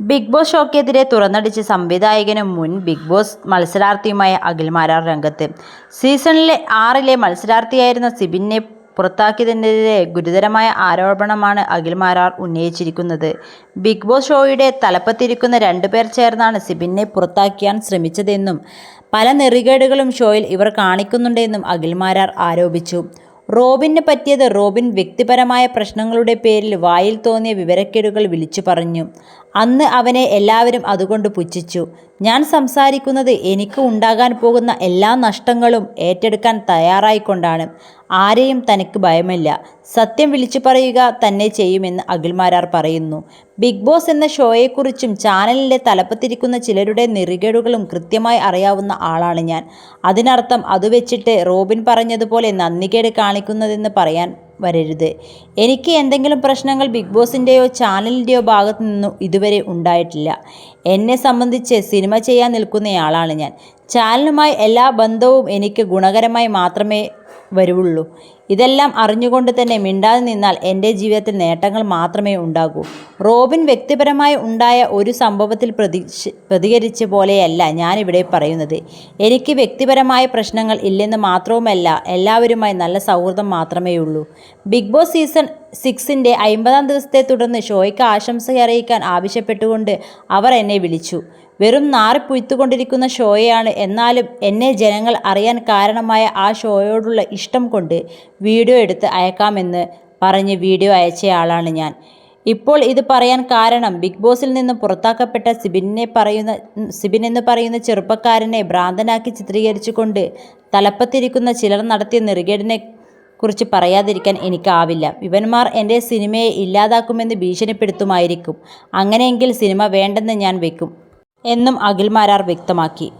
Big boss ഷോക്കെതിരെ തുറന്നടിച്ച് സംവിധായകനും മുൻ ബിഗ് ബോസ് മത്സരാർത്ഥിയുമായ അഖിൽ മാരാർ രംഗത്ത്. സീസണിലെ ആറിലെ മത്സരാർത്ഥിയായിരുന്ന സിബിനെ പുറത്താക്കിയതിനെതിരെ ഗുരുതരമായ ആരോപണമാണ് അഖിൽ മാരാർ ഉന്നയിച്ചിരിക്കുന്നത്. ബിഗ് ബോസ് ഷോയുടെ തലപ്പത്തിരിക്കുന്ന രണ്ടുപേർ ചേർന്നാണ് സിബിനെ പുറത്താക്കിയാൻ ശ്രമിച്ചതെന്നും പല നെറികേടുകളും ഷോയിൽ ഇവർ കാണിക്കുന്നുണ്ടെന്നും അഖിൽ മാരാർ ആരോപിച്ചു. റോബിന് പറ്റിയത് റോബിൻ വ്യക്തിപരമായ പ്രശ്നങ്ങളുടെ പേരിൽ വായിൽ തോന്നിയ വിവരക്കേടുകൾ വിളിച്ചു പറഞ്ഞു. അന്ന് അവനെ എല്ലാവരും അതുകൊണ്ട് പുച്ഛിച്ചു. ഞാൻ സംസാരിക്കുന്നത് എനിക്ക് ഉണ്ടാകാൻ പോകുന്ന എല്ലാ നഷ്ടങ്ങളും ഏറ്റെടുക്കാൻ തയ്യാറായിക്കൊണ്ടാണ്. ആരെയും തനിക്ക് ഭയമില്ല. സത്യം വിളിച്ചു പറയുക തന്നെ ചെയ്യുമെന്ന് അഖിൽമാരാർ പറയുന്നു. ബിഗ് ബോസ് എന്ന ഷോയെക്കുറിച്ചും ചാനലിന്റെ തലപ്പത്തിരിക്കുന്ന ചിലരുടെ നെറികേടുകളും കൃത്യമായി അറിയാവുന്ന ആളാണ് ഞാൻ. അതിനർത്ഥം അത് വെച്ചിട്ട് റോബിൻ പറഞ്ഞതുപോലെ നന്ദികേട് കാണിക്കുന്നതെന്ന് പറയാൻ വരരുത്. എനിക്ക് എന്തെങ്കിലും പ്രശ്നങ്ങൾ ബിഗ് ബോസിന്റെയോ ചാനലിന്റെയോ ഭാഗത്തു നിന്നും ഇതുവരെ ഉണ്ടായിട്ടില്ല. എന്നെ സംബന്ധിച്ച് സിനിമ ചെയ്യാൻ നിൽക്കുന്നയാളാണ് ഞാൻ. ചാനലുമായി എല്ലാ ബന്ധവും എനിക്ക് ഗുണകരമായി മാത്രമേ വരുള്ളൂ ഇതെല്ലാം അറിഞ്ഞുകൊണ്ട് തന്നെ മിണ്ടാതെ നിന്നാൽ എന്റെ ജീവിതത്തിൽ നേട്ടങ്ങൾ മാത്രമേ ഉണ്ടാകൂ. റോബിൻ വ്യക്തിപരമായി ഉണ്ടായ ഒരു സംഭവത്തിൽ പ്രതി പ്രതികരിച്ച പോലെയല്ല ഞാനിവിടെ പറയുന്നത്. എനിക്ക് വ്യക്തിപരമായ പ്രശ്നങ്ങൾ ഇല്ലെന്ന് മാത്രവുമല്ല എല്ലാവരുമായി നല്ല സൗഹൃദം മാത്രമേ ഉള്ളൂ ബിഗ് ബോസ് സീസൺ സിക്സിന്റെ അമ്പതാം ദിവസത്തെ തുടർന്ന് ഷോയ്ക്ക് ആശംസ അറിയിക്കാൻ ആവശ്യപ്പെട്ടുകൊണ്ട് അവർ എന്നെ വിളിച്ചു. വെറും നാറി പുയ്ത്തുകൊണ്ടിരിക്കുന്ന ഷോയാണ് എന്നാലും എന്നെ ജനങ്ങൾ അറിയാൻ കാരണമായ ആ ഷോയോടുള്ള ഇഷ്ടം കൊണ്ട് വീഡിയോ എടുത്ത് അയക്കാമെന്ന് പറഞ്ഞ് വീഡിയോ അയച്ചയാളാണ് ഞാൻ. ഇപ്പോൾ ഇത് പറയാൻ കാരണം ബിഗ് ബോസിൽ നിന്ന് പുറത്താക്കപ്പെട്ട സിബിനെ പറയുന്ന സിബിൻ എന്ന് പറയുന്ന ചെറുപ്പക്കാരനെ ഭ്രാന്തനാക്കി ചിത്രീകരിച്ചുകൊണ്ട് തലപ്പത്തിരിക്കുന്ന ചിലർ നടത്തിയ നെറുകേടിനെ കുറിച്ച് പറയാതിരിക്കാൻ എനിക്കാവില്ല. ഇവന്മാർ എന്റെ സിനിമയെ ഇല്ലാതാക്കുമെന്ന് ഭീഷണിപ്പെടുത്തുമായിരിക്കും. അങ്ങനെയെങ്കിൽ സിനിമ വേണ്ടെന്ന് ഞാൻ വെക്കും. എന്നും അഖിൽ മാരാർ വ്യക്തമാക്കി.